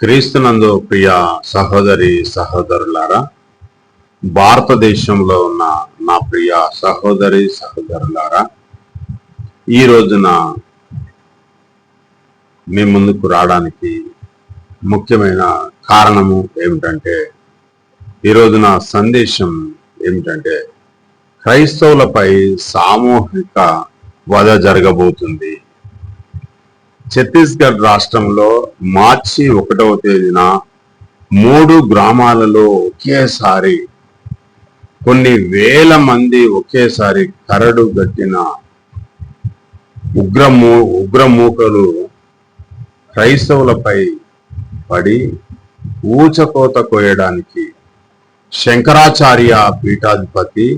క్రీస్తునందు ప్రియ సహోదరి సహోదరులారా భారతదేశంలో ఉన్న నా ప్రియ సహోదరి సహోదరులారా ఈ రోజున మీ ముందుకు రావడానికి ముఖ్యమైన కారణము ఏమిటంటే ఈ రోజున సందేశం ఏమిటంటే క్రైస్తవులపై సామూహిక వధ జరగబోతుంది. ఛత్తీస్గఢ్ రాష్ట్రంలో మార్చి ఒకటవ తేదీన మూడు గ్రామాలలో ఒకేసారి కొన్ని వేల మంది ఒకేసారి కరడు గట్టిన ఉగ్రమూ ఉగ్రమూకలు క్రైస్తవులపై పడి ఊచకోత కోయడానికి శంకరాచార్య పీఠాధిపతి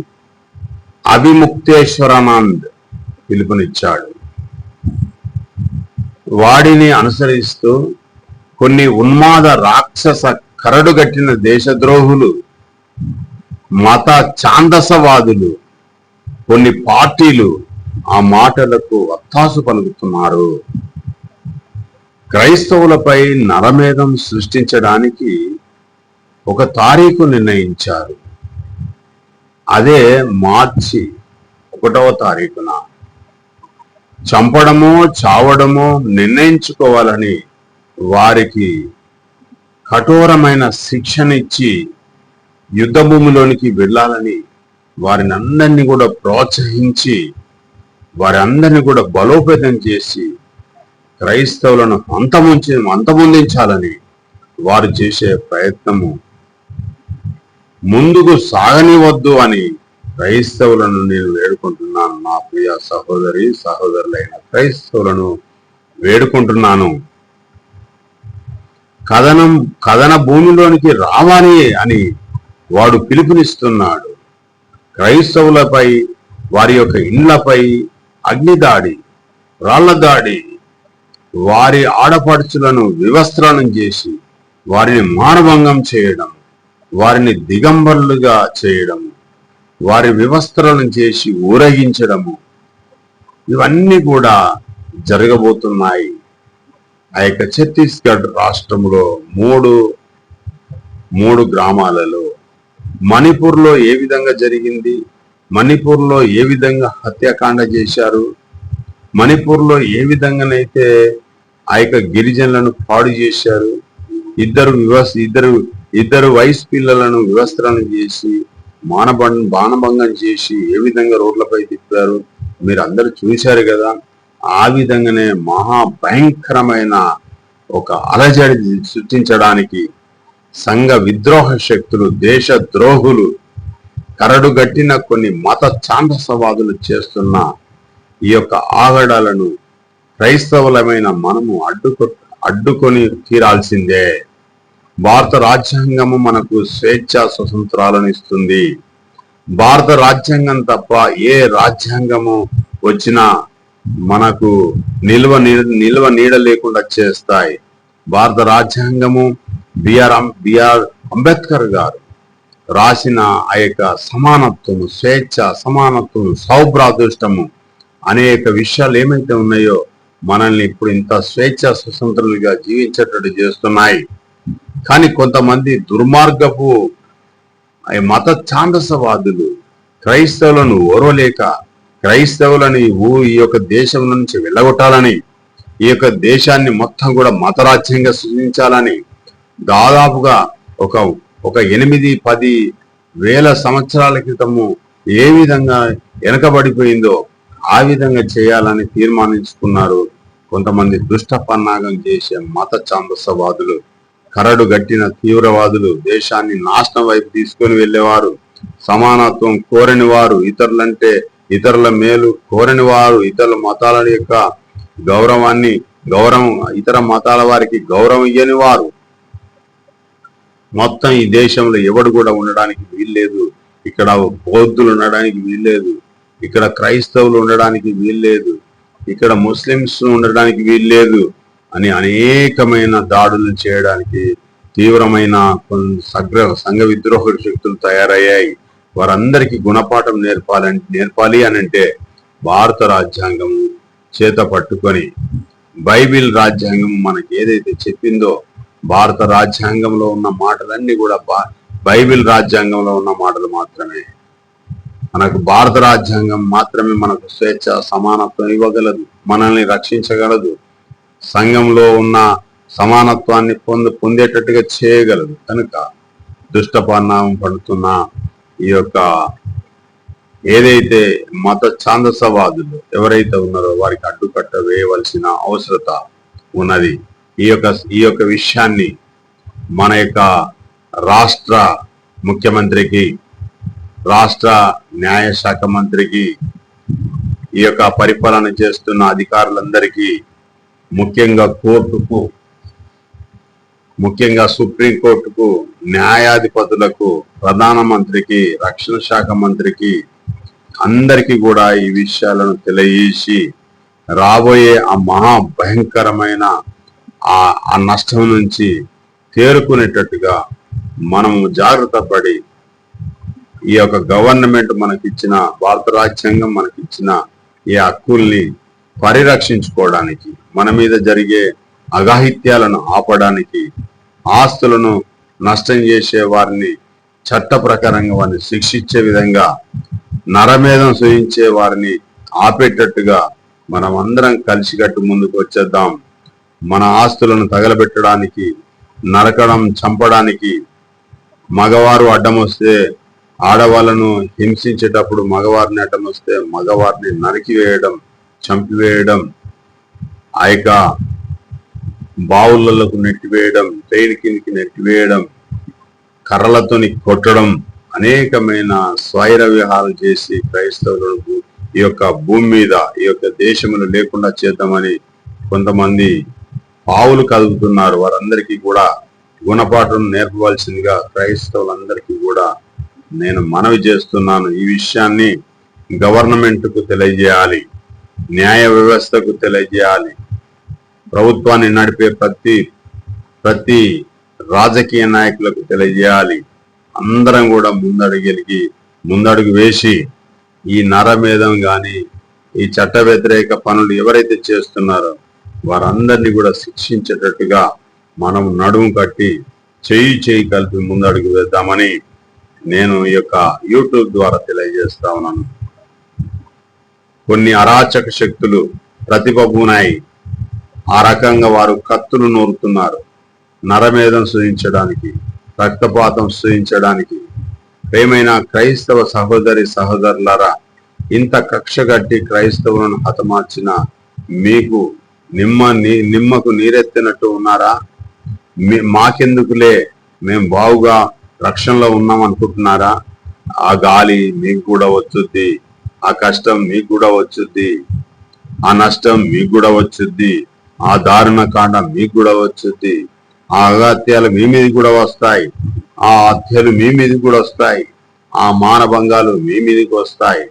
అభిముక్తేశ్వరానంద్ పిలుపునిచ్చాడు. వాడిని అనుసరిస్తూ కొన్ని ఉన్మాద రాక్షస కరడుగట్టిన దేశద్రోహులు మత ఛాందసవాదులు కొన్ని పార్టీలు ఆ మాటలకు వత్తాసు పలుకుతున్నారు. క్రైస్తవులపై నరమేధం సృష్టించడానికి ఒక తారీఖు నిర్ణయించారు. అదే మార్చి ఒకటవ తారీఖున. చంపడమో చావడమో నిర్ణయించుకోవాలని వారికి కఠోరమైన శిక్షనిచ్చి యుద్ధభూమిలోనికి వెళ్ళాలని వారిని అందరినీ కూడా ప్రోత్సహించి వారి అందరినీ కూడా బలోపేతం చేసి క్రైస్తవులను అంతముంచి అంతమొందించాలని వారు చేసే ప్రయత్నము ముందుకు సాగనివద్దు అని క్రైస్తవులను నేను వేడుకుంటున్నాను నా ప్రియ సహోదరి సహోదరులైన క్రైస్తవులను వేడుకుంటున్నాను. కథనం కథన భూమిలోనికి రావాలి అని వాడు పిలుపునిస్తున్నాడు. క్రైస్తవులపై వారి యొక్క ఇండ్లపై అగ్నిదాడి రాళ్ళ దాడి వారి ఆడపడుచులను వివస్త్రానం చేసి వారిని మానభంగం చేయడం వారిని దిగంబరులుగా చేయడం వారి వ్యవస్థలను చేసి ఊరేగించడము. ఇవన్నీ కూడా జరగబోతున్నాయి. ఆ యొక్క ఛత్తీస్గఢ్ రాష్ట్రంలో మూడు మూడు గ్రామాలలో మణిపూర్లో ఏ విధంగా జరిగింది? మణిపూర్లో ఏ విధంగా హత్యాకాండ చేశారు? మణిపూర్లో ఏ విధంగానైతే ఆ యొక్క గిరిజనులను పాడు చేశారు? ఇద్దరు వివస్ ఇద్దరు ఇద్దరు వయసు పిల్లలను వివస్త్రాలను చేసి మానభం బాణభంగం చేసి ఏ విధంగా రోడ్లపై తిప్పారు మీరు అందరు చూశారు కదా? ఆ విధంగానే మహా భయంకరమైన ఒక అలజడి సృష్టించడానికి సంఘ విద్రోహ శక్తులు దేశ ద్రోహులు కరడుగట్టిన కొన్ని మత ఛాందసవాదులు చేస్తున్న ఈ యొక్క ఆగడాలను క్రైస్తవులమైన మనము అడ్డుకు అడ్డుకొని తీరాల్సిందే. భారత రాజ్యాంగము మనకు స్వేచ్ఛ స్వతంత్రాలను ఇస్తుంది. భారత రాజ్యాంగం తప్ప ఏ రాజ్యాంగము వచ్చినా మనకు నిల్వ నీ- నిల్వ నీడ లేకుండా చేస్తాయి. భారత రాజ్యాంగము బిఆర్ బిఆర్ అంబేద్కర్ గారు రాసిన ఆ యొక్క సమానత్వము స్వేచ్ఛ సమానత్వం సౌభ్రాదృష్టము అనేక విషయాలు ఏమైతే ఉన్నాయో మనల్ని ఇప్పుడు ఇంత స్వేచ్ఛ స్వతంత్రులుగా జీవించేటట్టు చేస్తున్నాయి. కానీ కొంతమంది దుర్మార్గపు మత ఛాందసవాదులు క్రైస్తవులను ఓరవలేక క్రైస్తవులని ఊ ఈ యొక్క దేశం నుంచి వెళ్ళగొట్టాలని ఈ యొక్క దేశాన్ని మొత్తం కూడా మతరాజ్యంగా సృజించాలని దాదాపుగా ఒక ఒక ఎనిమిది పది వేల సంవత్సరాల క్రితము ఏ విధంగా వెనకబడిపోయిందో ఆ విధంగా చేయాలని తీర్మానించుకున్నారు కొంతమంది దుష్ట పన్నాగం చేసే మత ఛాందసవాదులు. కరడు గట్టిన తీవ్రవాదులు దేశాన్ని నాశనం వైపు తీసుకొని వెళ్ళేవారు. సమానత్వం కోరని వారు ఇతరులంటే ఇతరుల మేలు కోరని వారు ఇతరుల మతాల యొక్క గౌరవాన్ని గౌరవం ఇతర మతాల వారికి గౌరవం ఇయ్యని వారు. మొత్తం ఈ దేశంలో ఎవడు కూడా ఉండడానికి వీల్లేదు. ఇక్కడ బౌద్ధులు ఉండడానికి వీల్లేదు. ఇక్కడ క్రైస్తవులు ఉండడానికి వీల్లేదు. ఇక్కడ ముస్లిమ్స్ ఉండడానికి వీల్లేదు. అని అనేకమైన దాడులు చేయడానికి తీవ్రమైన కొన్ని సగ్ర సంఘ విద్రోహ శక్తులు తయారయ్యాయి. వారందరికీ గుణపాఠం నేర్పాలని నేర్పాలి అని అంటే భారత రాజ్యాంగం చేత పట్టుకొని బైబిల్ రాజ్యాంగం మనకి ఏదైతే చెప్పిందో భారత రాజ్యాంగంలో ఉన్న మాటలన్నీ కూడా బా- బైబిల్ రాజ్యాంగంలో ఉన్న మాటలు మాత్రమే. మనకు భారత రాజ్యాంగం మాత్రమే మనకు స్వేచ్ఛ సమానత్వం ఇవ్వగలదు మనల్ని రక్షించగలదు. సంఘంలో ఉన్న సమానత్వాన్ని పొంద పొందేటట్టుగా చేయగలదు. కనుక దుష్ట పరిణామం పడుతున్న ఈ యొక్క ఏదైతే మత ఛాందసవాదులు ఎవరైతే ఉన్నారో వారికి అడ్డుకట్ట వేయవలసిన అవసరత ఉన్నది. ఈ యొక్క ఈ యొక్క విషయాన్ని మన యొక్క రాష్ట్ర ముఖ్యమంత్రికి రాష్ట్ర న్యాయశాఖ మంత్రికి ఈ యొక్క పరిపాలన చేస్తున్న అధికారులందరికీ ముఖ్యంగా కోర్టుకు ముఖ్యంగా సుప్రీంకోర్టుకు న్యాయాధిపతులకు ప్రధానమంత్రికి రక్షణ శాఖ మంత్రికి అందరికీ కూడా ఈ విషయాలను తెలియజేసి రాబోయే ఆ మహా భయంకరమైన ఆ ఆ నష్టం నుంచి తేరుకునేటట్టుగా మనము జాగ్రత్త పడి ఈ యొక్క గవర్నమెంట్ మనకిచ్చిన భారత రాజ్యాంగం మనకిచ్చిన ఈ హక్కుల్ని పరిరక్షించుకోవడానికి మన మీద జరిగే అగాహిత్యాలను ఆపడానికి ఆస్తులను నష్టం చేసే వారిని చట్ట ప్రకారంగా వారిని శిక్షించే విధంగా నరమేధం సూచించే వారిని ఆపేటట్టుగా మనం అందరం కలిసికట్టు ముందుకు వచ్చేద్దాం. మన ఆస్తులను తగలబెట్టడానికి నరకడం చంపడానికి మగవారు అడ్డం వస్తే ఆడవాళ్ళను హింసించేటప్పుడు మగవారిని అడ్డం వస్తే మగవారిని నరికివేయడం చంపివేయడం ఆ యొక్క బావులకు నెట్టివేయడం ట్రైన్ కిందికి నెట్టివేయడం కర్రలతోని కొట్టడం అనేకమైన స్వైర విహారం చేసి క్రైస్తవులకు ఈ యొక్క భూమి మీద ఈ యొక్క దేశములు లేకుండా చేద్దామని కొంతమంది పావులు కదుపుతున్నారు వారందరికీ కూడా గుణపాఠం నేర్పవలసిందిగా క్రైస్తవులందరికీ కూడా నేను మనవి చేస్తున్నాను. ఈ విషయాన్ని గవర్నమెంట్కు తెలియజేయాలి. న్యాయ వ్యవస్థకు తెలియజేయాలి. ప్రభుత్వాన్ని నడిపే ప్రతి ప్రతి రాజకీయ నాయకులకు తెలియజేయాలి. అందరం కూడా ముందడుగలిగి ముందడుగు వేసి ఈ నరమేధం కానీ ఈ చట్ట వ్యతిరేక పనులు ఎవరైతే చేస్తున్నారో వారందరినీ కూడా శిక్షించేటట్టుగా మనం నడుము కట్టి చేయి చేయి కలిపి ముందడుగు వేద్దామని నేను ఈ యొక్క యూట్యూబ్ ద్వారా తెలియజేస్తా ఉన్నాను. కొన్ని అరాచక శక్తులు ప్రతిభబూనాయి. ఆ రకంగా వారు కత్తులు నూరుతున్నారు. నరమేధం సూచించడానికి రక్తపాతం సూచించడానికి ప్రేమైన క్రైస్తవ సహోదరి సహోదరులరా ఇంత కక్షగట్టి క్రైస్తవులను హతమార్చిన మీకు నిమ్మ నీ- నిమ్మకు నీరెత్తినట్టు ఉన్నారా? మీ- మాకెందుకులే? మేము బావుగా రక్షణలో ఉన్నాం అనుకుంటున్నారా ఆ గాలి మీకు కూడా వచ్చుద్ది. ఆ కష్టం మీకు కూడా వచ్చుద్ది. ఆ నష్టం మీకు కూడా వచ్చుద్ది. ఆ దారుణ కాండ మీకు కూడా వచ్చుద్ది. ఆ అగత్యాలు మీ మీద కూడా వస్తాయి. ఆ హత్యలు మీ మీద కూడా వస్తాయి. ఆ మానభంగాలు మీ మీదకి వస్తాయి.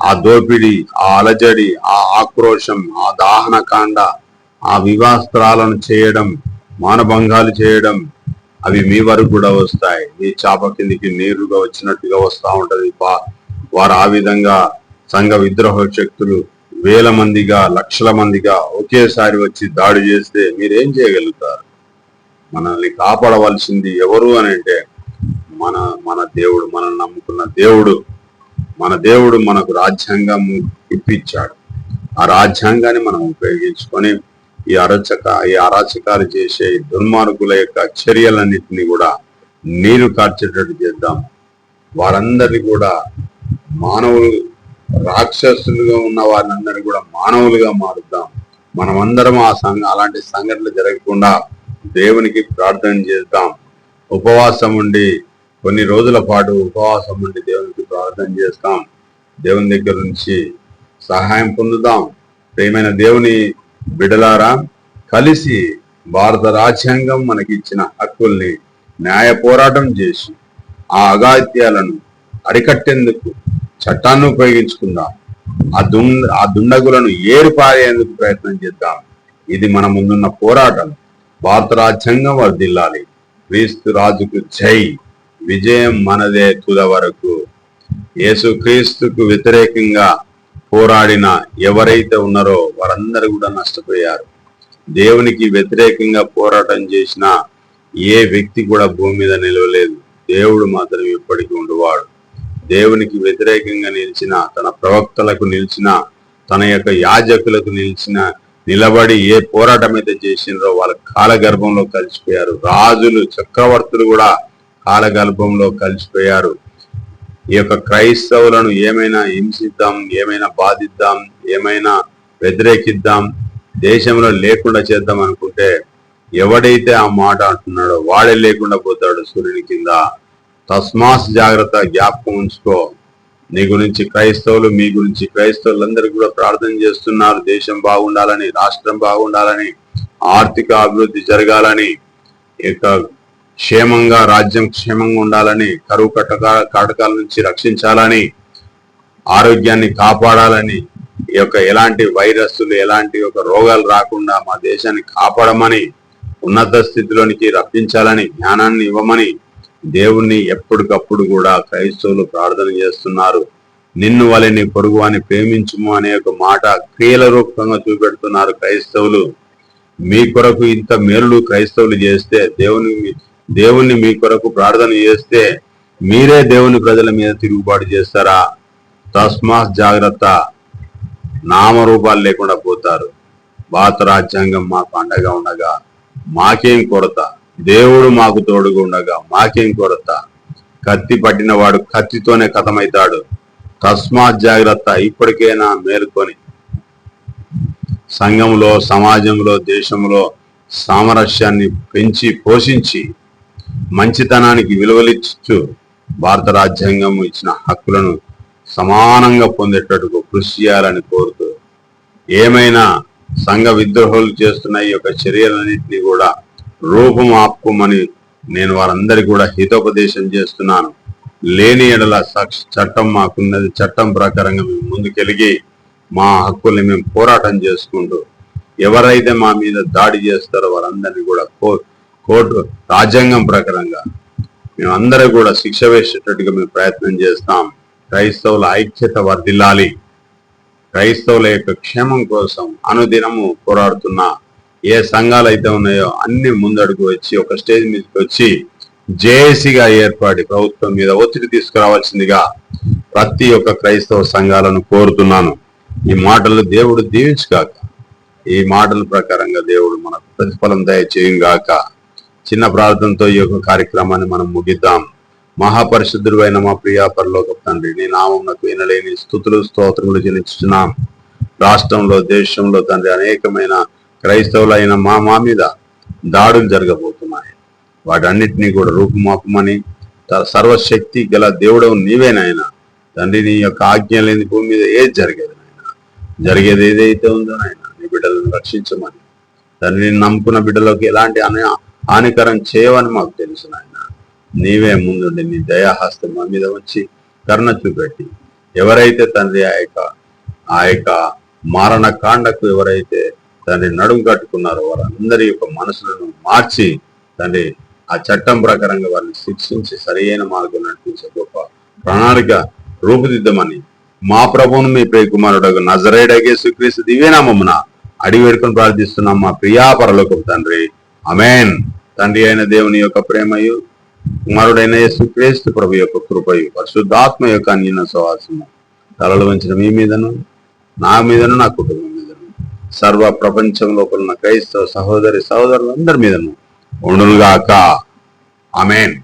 ఆ దోపిడి ఆ అలజడి ఆ ఆక్రోశం ఆ దాహన కాండ ఆ వివాస్త్రాలను చేయడం మానభంగాలు చేయడం అవి మీ వరకు కూడా వస్తాయి. మీ చాప కిందికి నేరుగా వచ్చినట్టుగా వస్తా ఉంటది. పా- వారు ఆ విధంగా సంఘ విద్రోహ శక్తులు వేల మందిగా లక్షల మందిగా ఒకేసారి వచ్చి దాడి చేస్తే మీరేం చేయగలుగుతారు? మనల్ని కాపాడవలసింది ఎవరు అని అంటే మన మన దేవుడు మనల్ని నమ్ముకున్న దేవుడు. మన దేవుడు మనకు రాజ్యాంగం ఇప్పించాడు. ఆ రాజ్యాంగాన్ని మనం ఉపయోగించుకొని ఈ అరచక ఈ అరాచకాలు చేసే దుర్మార్గుల యొక్క చర్యలన్నింటినీ కూడా నీరు కార్చేటట్టు చేద్దాం. వారందరినీ కూడా మానవులు రాక్షసులుగా ఉన్న వారిని కూడా మానవులుగా మారుద్దాం. మనమందరం ఆ సంఘ అలాంటి సంఘటనలు జరగకుండా దేవునికి ప్రార్థన చేద్దాం. ఉపవాసం ఉండి కొన్ని రోజుల పాటు ఉపవాసం ఉండి దేవునికి ప్రార్థన చేస్తాం. దేవుని దగ్గర నుంచి సహాయం పొందుదాం. ప్రేమైన దేవుని బిడలారా కలిసి భారత రాజ్యాంగం మనకి ఇచ్చిన హక్కుల్ని న్యాయ పోరాటం చేసి ఆ అగాత్యాలను అరికట్టేందుకు చట్టాన్ని ఉపయోగించుకుందాం. ఆ దుండ ఆ దుండగులను ఏరుపారేందుకు ప్రయత్నం చేద్దాం. ఇది మన ముందున్న పోరాటం. భారత రాజ్యాంగం వర్దిల్లాలి క్రీస్తు రాజుకు జై. విజయం మనదే తుద వరకు. యేసు క్రీస్తుకు వ్యతిరేకంగా పోరాడిన ఎవరైతే ఉన్నారో వారందరూ కూడా నష్టపోయారు. దేవునికి వ్యతిరేకంగా పోరాటం చేసిన ఏ వ్యక్తి కూడా భూమి మీద నిలవలేదు. దేవుడు మాత్రం ఎప్పటికీ ఉండేవాడు. దేవునికి వ్యతిరేకంగా నిలిచిన తన ప్రవక్తలకు నిలిచిన తన యొక్క యాజకులకు నిలిచిన నిలబడి ఏ పోరాటం అయితే చేసిండ్రో వాళ్ళ కాలగర్భంలో కలిసిపోయారు. రాజులు చక్రవర్తులు కూడా కాలగర్భంలో కలిసిపోయారు. ఈ యొక్క క్రైస్తవులను ఏమైనా హింసిద్దాం ఏమైనా బాధిద్దాం ఏమైనా వ్యతిరేకిద్దాం దేశంలో లేకుండా చేద్దాం అనుకుంటే ఎవడైతే ఆ మాట అంటున్నాడో వాడే లేకుండా పోతాడు సూర్యుని కింద. తస్మాస్ జాగ్రత్త జ్ఞాపకం ఉంచుకో. నీ గురించి క్రైస్తవులు మీ గురించి క్రైస్తవులందరూ కూడా ప్రార్థన చేస్తున్నారు. దేశం బాగుండాలని రాష్ట్రం బాగుండాలని ఆర్థిక అభివృద్ధి జరగాలని ఇక క్షేమంగా రాజ్యం క్షేమంగా ఉండాలని కరువు కటక కాటకాల నుంచి రక్షించాలని ఆరోగ్యాన్ని కాపాడాలని ఈ యొక్క ఎలాంటి వైరస్లు ఎలాంటి ఒక రోగాలు రాకుండా మా దేశాన్ని కాపాడమని ఉన్నత స్థితిలోనికి రప్పించాలని జ్ఞానాన్ని ఇవ్వమని దేవుణ్ణి ఎప్పటికప్పుడు కూడా క్రైస్తవులు ప్రార్థన చేస్తున్నారు. నిన్ను వలని పొరుగు అని ప్రేమించుము అనే ఒక మాట క్రియల రూపంగా చూపెడుతున్నారు క్రైస్తవులు. మీ కొరకు ఇంత మేలు క్రైస్తవులు చేస్తే దేవుని దేవుణ్ణి మీ కొరకు ప్రార్థన చేస్తే మీరే దేవుని ప్రజల మీద తిరుగుబాటు చేస్తారా? తస్మాత్ జాగ్రత్త. నామరూపాలు లేకుండా పోతారు. భారత రాజ్యాంగం మాకు అండగా ఉండగా మాకేం కొరత? దేవుడు మాకు తోడుగా ఉండగా మాకేం కొరత? కత్తి పట్టిన వాడు కత్తితోనే కథమవుతాడు తస్మాత్ జాగ్రత్త ఇప్పటికైనా మేలుకొని. సంఘంలో సమాజంలో దేశంలో సామరస్యాన్ని పెంచి పోషించి మంచితనానికి విలువలిచ్చు భారత రాజ్యాంగం ఇచ్చిన హక్కులను సమానంగా పొందేటట్టుకు కృషి చేయాలని కోరుతూ ఏమైనా సంఘ విద్రోహాలు చేస్తున్న ఈ యొక్క చర్యలన్నింటినీ కూడా రూపం ఆపుకోమని నేను వారందరికీ కూడా హితోపదేశం చేస్తున్నాను. లేని ఎడల సక్ష చట్టం మాకున్నది చట్టం ప్రకారంగా మేము ముందుకెలిగి మా హక్కుల్ని మేము పోరాటం చేసుకుంటూ ఎవరైతే మా మీద దాడి చేస్తారో వారందరినీ కూడా కో కోర్టు రాజ్యాంగం ప్రకారంగా మేమందరూ కూడా శిక్ష వేసేటట్టుగా మేము ప్రయత్నం చేస్తాం. క్రైస్తవుల ఐక్యత వర్ధిల్లాలి. క్రైస్తవుల యొక్క క్షేమం కోసం అనుదినము పోరాడుతున్నా. ఏ సంఘాలు అయితే ఉన్నాయో అన్ని ముందడుగు వచ్చి ఒక స్టేజ్ మీదకి వచ్చి జేఏసీగా ఏర్పడి ప్రభుత్వం మీద ఒత్తిడి తీసుకురావాల్సిందిగా ప్రతి ఒక్క క్రైస్తవ సంఘాలను కోరుతున్నాను. ఈ మాటలు దేవుడు దీవించుగాక. ఈ మాటల ప్రకారంగా దేవుడు మనకు ప్రతిఫలం దయచేయుగాక. చిన్న ప్రార్థనతో ఈ యొక్క కార్యక్రమాన్ని మనం ముగిద్దాం. మహాపరిశుద్ధుడు అయిన మా ప్రియా పరలోక తండ్రి నీ నామమునకు వినలేని స్థుతులు స్తోత్రములు చెల్లించుతున్నాం రాష్ట్రంలో దేశంలో తండ్రి అనేకమైన క్రైస్తవులైన మా మా మీద దాడులు జరగబోతున్నాయి. వాటన్నిటినీ కూడా రూపుమాపమని సర్వశక్తి గల దేవుడవు నీవే నాయన. తండ్రి నీ యొక్క ఆజ్ఞ లేని భూమి మీద ఏది జరిగేది నాయన? జరిగేది ఏదైతే ఉందో నాయన నీ బిడ్డలను రక్షించమని. తండ్రి నమ్ముకున్న బిడ్డలోకి ఎలాంటి హానికరం చేయవని మాకు తెలుసు నాయన. నీవే ముందుండి నీ దయాహస్తం మా మీద వచ్చి కరుణ చూపెట్టి. ఎవరైతే తండ్రి ఆ యొక్క ఆ యొక్క మారణ కాండకు ఎవరైతే తండ్రి నడుము కట్టుకున్నారు వారందరి యొక్క మనసులను మార్చి తండ్రి ఆ చట్టం ప్రకారంగా వారిని శిక్షించి సరియైన మార్గం నడిపించే గొప్ప ప్రణాళిక రూపుదిద్దమని మా ప్రభువును మీ ప్రియ కుమారుడు నజరేడగే సుక్రీస్తు దివ్యనామమున అడిగి వేడుకొని ప్రార్థిస్తున్నాం. మా ప్రియా పరలోకపు తండ్రి. అమేన్ తండ్రి అయిన దేవుని యొక్క ప్రేమయు కుమారుడైన యేసుక్రీస్తు ప్రభు యొక్క కృపయు పరిశుద్ధాత్మ యొక్క అన్యన సవాసము తలలు వంచిన మీ మీదను నా మీదను నా కుటుంబం సర్వ ప్రపంచంలో ఉన్న క్రైస్తవ సహోదరి సహోదరులందరి మీదను ఉండునుగాక. ఆమెన్.